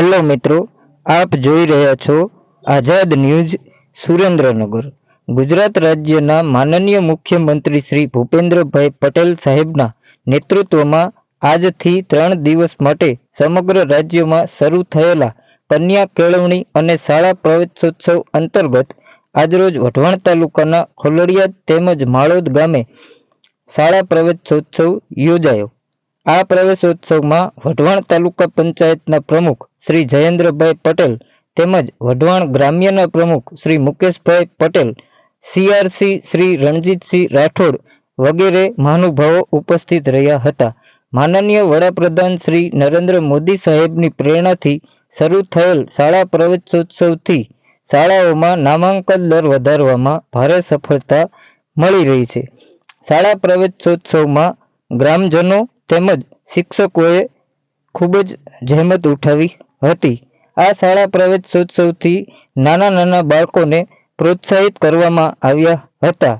Hello મિત્રો, આપ જોઈ રહ્યા છો આઝાદ ન્યૂઝ સુરેન્દ્રનગર. ગુજરાત રાજ્યના માનનીય મુખ્યમંત્રી શ્રી ભૂપેન્દ્રભાઈ પટેલ સાહેબના નેતૃત્વમાં આજથી ત્રણ દિવસ માટે સમગ્ર રાજ્યમાં શરૂ થયેલા કન્યા કેળવણી અને શાળા પ્રવેશોત્સવ અંતર્ગત આજરોજ વઢવાણ તાલુકાના ખોલડિયા તેમજ માળોદ ગામે શાળા પ્રવેશોત્સવ યોજાયો. આ પ્રવેશોત્સવમાં વઢવાણ તાલુકા પંચાયતના પ્રમુખ શ્રી જયેન્દ્રભાઈ પટેલ તેમજ વઢવાણ ગ્રામ્યના પ્રમુખ શ્રી મુકેશભાઈ પટેલ, સીઆરસી શ્રી રણજીતસિંહ રાઠોડ વગેરે મહાનુભાવો ઉપસ્થિત રહ્યા હતા. માનનીય વડાપ્રધાન શ્રી નરેન્દ્ર મોદી સાહેબની પ્રેરણાથી શરૂ થયેલ શાળા પ્રવેશોત્સવથી શાળાઓમાં નામાંકન દર વધારવામાં ભારે સફળતા મળી રહી છે. શાળા પ્રવેશોત્સવમાં ગ્રામજનો તેમજ શિક્ષકોએ ખૂબ જ જહેમત ઉઠાવી હતી. આ શાળા પ્રવેશોત્સવથી નાના નાના બાળકોને પ્રોત્સાહિત કરવામાં આવ્યા હતા.